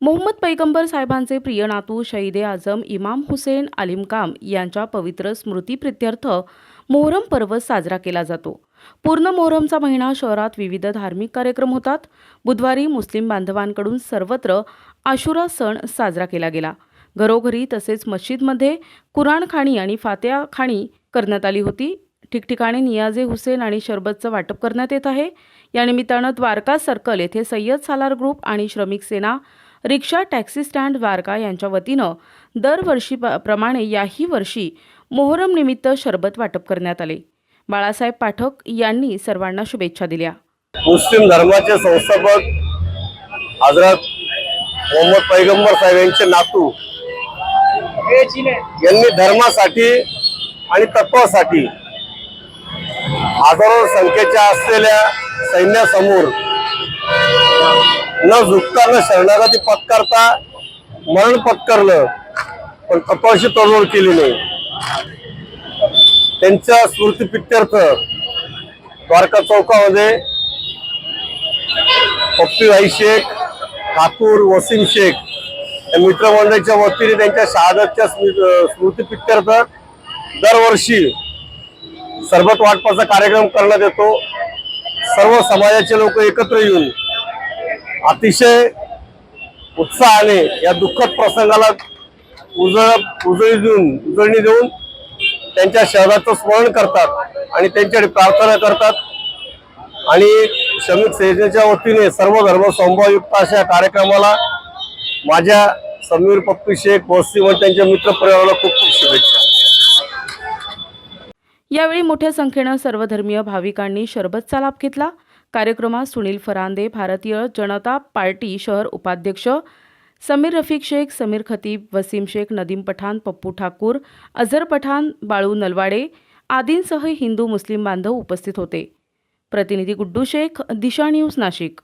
मोहम्मद पैगंबर साहेबांचे प्रिय नातू शहीदे आझम इमाम हुसेन अलिमकाम यांच्या पवित्र स्मृतीप्रित्यर्थ मोहरम पर्व साजरा केला जातो. पूर्ण मोहरमचा महिना शहरात विविध धार्मिक कार्यक्रम होतात. बुधवारी मुस्लिम बांधवांकडून सर्वत्र आशुरा सण साजरा केला गेला. घरोघरी तसेच मस्जिदमध्ये कुराण खाणी आणि फात्या खाणी करण्यात आली होती. ठिकठिकाणी नियाजे हुसेन आणि शरबतचं वाटप करण्यात येत आहे. यानिमित्तानं द्वारका सर्कल येथे सय्यद सालार ग्रुप आणि Shramik Sena rickshaw taxi stand Dwarka यांच्या वतीनं दरवर्षी प्रमाणे याही वर्षी मोहरम निमित्त शरबत वाटप करण्यात आले. बाळासाहेब पाठक यांनी सर्वांना शुभेच्छा दिल्या. मुस्लिम धर्माचे संस्थापक हजरत मोहम्मद पैगंबर साहेब यांचे नातू यांनी धर्मासाठी आणि तत्वासाठी हजारो संख्येच्या असलेल्या सैन्यासमोर न झुकता न शरणागती पत्करता मरण पत्करलं पण कपाशी तडजोड केली नाही. त्यांच्या स्मृतीपित्यर्थ द्वारका चौकामध्ये पप्पी भाई शेख ठाकूर वसीम शेख या मित्रमंडळाच्या वतीने त्यांच्या शहादतच्या स्मृ- स्मृतीपित्यर्थ दरवर्षी सरबत वाटपाचा कार्यक्रम करण्यात येतो. सर्व समाजाचे लोक एकत्र येऊन अतिशय उत्साहाने या दुःखद प्रसंगाला उजळ उजळी देऊन उजळणी देऊन त्यांच्या शहराचं स्मरण करतात आणि त्यांच्याकडे प्रार्थना करतात. आणि श्रमिक सेनेच्या वतीने सर्व धर्म समभावयुक्त अशा कार्यक्रमाला माझ्या समीर पप्पी शेख वस्ती व त्यांच्या मित्रपरिवाराला खूप खूप शुभेच्छा. यावेळी मोठ्या संख्येनं सर्वधर्मीय भाविकांनी शरबतचा लाभ घेतला. कार्यक्रमात सुनील फरांदे भारतीय जनता पार्टी शहर उपाध्यक्ष समीर रफिक शेख समीर खतीब वसीम शेख नदीम पठाण पप्पू ठाकूर अझर पठाण बाळू नलवाडे आदींसह हिंदू मुस्लिम बांधव उपस्थित होते. प्रतिनिधी गुड्डू शेख दिशा न्यूज नाशिक.